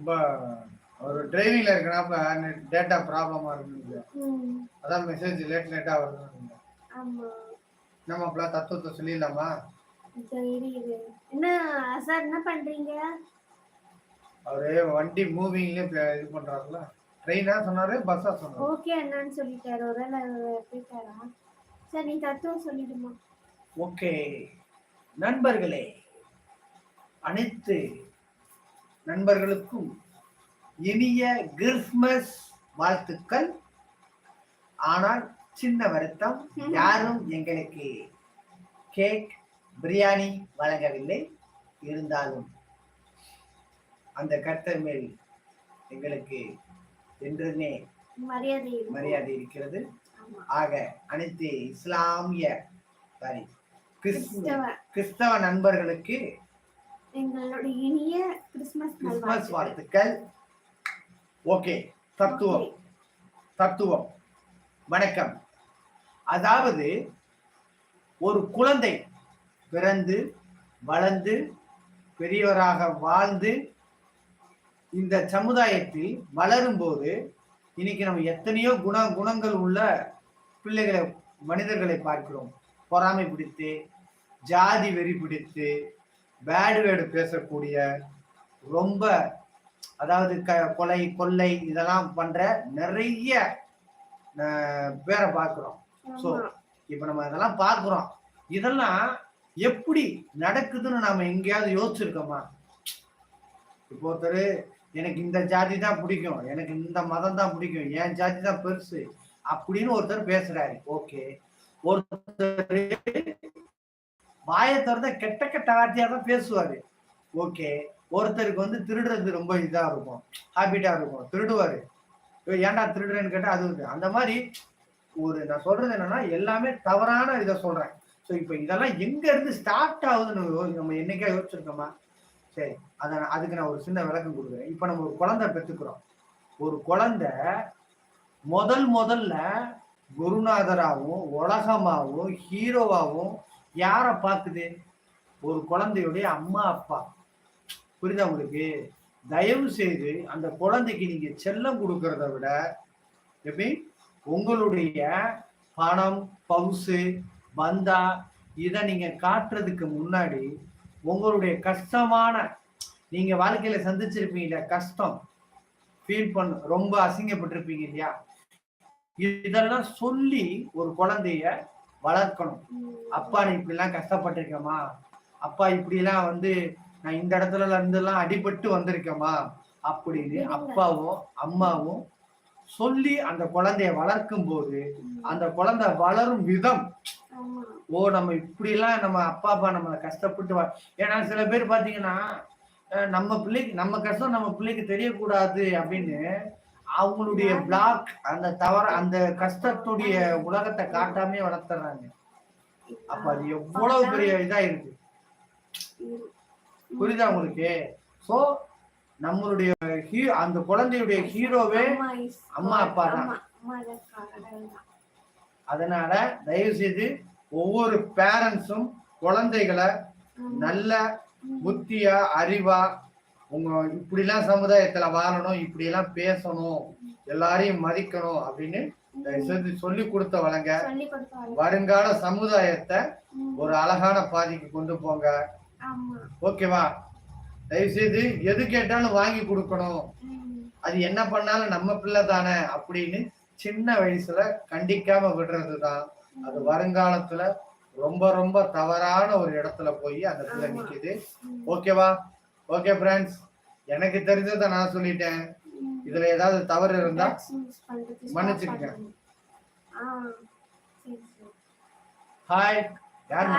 ரொம்ப அவர் டிரைவிங்ல இருக்கிறப்ப டேட்டா ப்ராப்ளமா இருக்குது ம். அதான் மெசேஜ் லேட் லேட்டா வருது ஆமா. நம்ம தத்துவத்தை சொல்லிடலாமா? என்ன சார் என்ன பண்றீங்க? அவரு வண்டி மூவிங்லயே இது பண்றாருல ட்ரெயினா சொன்னாரு பஸ்ஸா சொன்னாரு. ஓகே என்னன்னு சொல்லிட்டாரு. ஒரு போயிட்டாரா சரி நீ தத்துவம் சொல்லிடுமா. ஓகே நண்பர்களே அனைத்து நண்பர்களுக்கும் இனிய கிறிஸ்மஸ் வாழ்த்துக்கள். ஆனால் சின்ன வருத்தம் யாரும் எங்களுக்கு கேக் பிரியாணி வழங்கவில்லை. இருந்தாலும் அந்த கர்த்தர் மேல் எங்களுக்கு என்றுமே மரியாதை இருக்கிறது. ஆக அனைத்து இஸ்லாமிய சாரி கிறிஸ்தவ நண்பர்களுக்கு எங்களுடைய இனிய கிறிஸ்மஸ் நல்வாழ்த்துக்கள். வாழ்த்துக்கள். ஓகே தத்துவம். தத்துவம். வணக்கம். அதாவது ஒரு குழந்தை பிறந்து வளர்ந்து பெரியவராக வாழ்ந்து இந்த சமுதாயத்தில் வளரும்போது இன்னைக்கு நம்ம எத்தனையோ குண குணங்கள் உள்ள பிள்ளைகளை மனிதர்களை பார்க்கிறோம். பொறாமை பிடித்து ஜாதி வெறி பிடித்து பேடு வேடு பேசக்கூடிய ரொம்ப அதாவது க கொலை கொள்ளை இதெல்லாம் பண்ற நிறைய பேரை பார்க்கிறோம். ஸோ. இப்போ நம்ம இதெல்லாம் பார்க்குறோம். இதெல்லாம் எப்படி நடக்குதுன்னு நாம எங்கேயாவது யோசிச்சிருக்கோமா? இப்போ ஒருத்தர் எனக்கு இந்த ஜாதி தான் பிடிக்கும். எனக்கு இந்த மதம் தான் பிடிக்கும். என் ஜாதி தான் பெருசு. அப்படின்னு ஒருத்தர் பேசுறாரு. ஓகே ஒருத்தர் வாயை திறந்த கெட்ட கெட்ட வார்த்தையா தான் பேசுவாரு. ஓகே. ஒருத்தருக்கு வந்து திருடுறது ரொம்ப இதா இருக்கும். ஹாபிட்டா இருக்கும். திருடுவாரு. ஏன்டா திருடுறேன்னு கேட்டா அது அந்த மாதிரி ஒரு நான் சொல்றது என்னன்னா எல்லாமே தவறான இதை சொல்றேன். ஸோ இப்போ இதெல்லாம் எங்க இருந்து ஸ்டார்ட் ஆகுதுன்னு நம்ம என்னைக்கா யோசிச்சிருக்கோமா? சரி. அதை நான் அதுக்கு நான் ஒரு சின்ன விளக்கம் கொடுக்குறேன். இப்போ நம்ம ஒரு குழந்தை பெற்றுக்கிறோம். ஒரு குழந்தை முதல் முதல்ல குருநாதராகவும் உலகமாகவும் ஹீரோவாகவும் யாரை பார்க்குது? ஒரு குழந்தையுடைய அம்மா அப்பா. புரியுதா உங்களுக்கு? தயவு செய்து அந்த குழந்தைக்கு நீங்க செல்லம் கொடுக்கறத விட எப்படி உங்களுடைய பணம் பவுசு பந்தா இதை நீங்க காட்டுறதுக்கு முன்னாடி உங்களுடைய கஷ்டமான நீங்க வாழ்க்கையில சந்திச்சிருப்பீங்க கஷ்டம். ஃபீல் பண்ண ரொம்ப அசிங்கப்பட்டிருப்பீங்க இல்லையா? இதெல்லாம் சொல்லி ஒரு குழந்தைய வளர்க்கணும். அப்பா நீ இப்படி எல்லாம் கஷ்டப்பட்டிருக்கமா அப்பா இப்படி எல்லாம் வந்து நான் இந்த இடத்துல இருந்து எல்லாம் அடிபட்டு வந்திருக்கேமா அப்படின்னு. அப்பாவும் அம்மாவும் சொல்லி அந்த குழந்தைய வளர்க்கும் போது. அந்த குழந்தை வளரும் விதம். ஓ நம்ம இப்படி எல்லாம் நம்ம அப்பா அப்பா நம்ம கஷ்டப்பட்டு ஏன்னா சில பேர் பாத்தீங்கன்னா நம்ம பிள்ளைக்கு நம்ம கஷ்டம் நம்ம பிள்ளைக்கு தெரியக்கூடாது அப்படின்னு அவங்களுடைய பிளாக் அந்த தவற அந்த கஷ்டத்துடைய உலகத்தை காட்டாமே வளர்த்துறாங்க அப்ப அது எவ்வளவு பெரிய இதா இருக்கு. புரியுதா உங்களுக்கு சோ நம்மளுடைய ஹீ அந்த குழந்தையுடைய ஹீரோவே அம்மா. அப்பா தான். அதனால தயவு செய்து ஒவ்வொரு பேரண்ட்ஸும் குழந்தைகளை. நல்ல. புத்தியா அறிவா உங்க இப்படிலாம் சமுதாயத்துல வாழணும் இப்படி எல்லாம் பேசணும் எல்லாரையும் மதிக்கணும் அப்படின்னு சொல்லி கொடுத்த வழங்க. வருங்கால சமுதாயத்தை. ஒரு அழகான பாதைக்கு கொண்டு போங்க. ஓகேவா தயவு செய்து எது கேட்டாலும் வாங்கி கொடுக்கணும். அது என்ன பண்ணாலும் நம்ம பிள்ளை தானே அப்படின்னு சின்ன வயசுல கண்டிக்காம விடுறது தான் அது வருங்காலத்துல ரொம்ப ரொம்ப தவறான ஒரு இடத்துல போய் அந்த பிள்ளை. நிக்குது. ஓகேவா ஓகே ஃப்ரெண்ட்ஸ் எனக்கு தெரிஞ்சதை நான் சொல்லிட்டேன். இதுல ஏதாவது தவறு இருந்தா மன்னிச்சுக்கங்க. ஹாய் யாருமா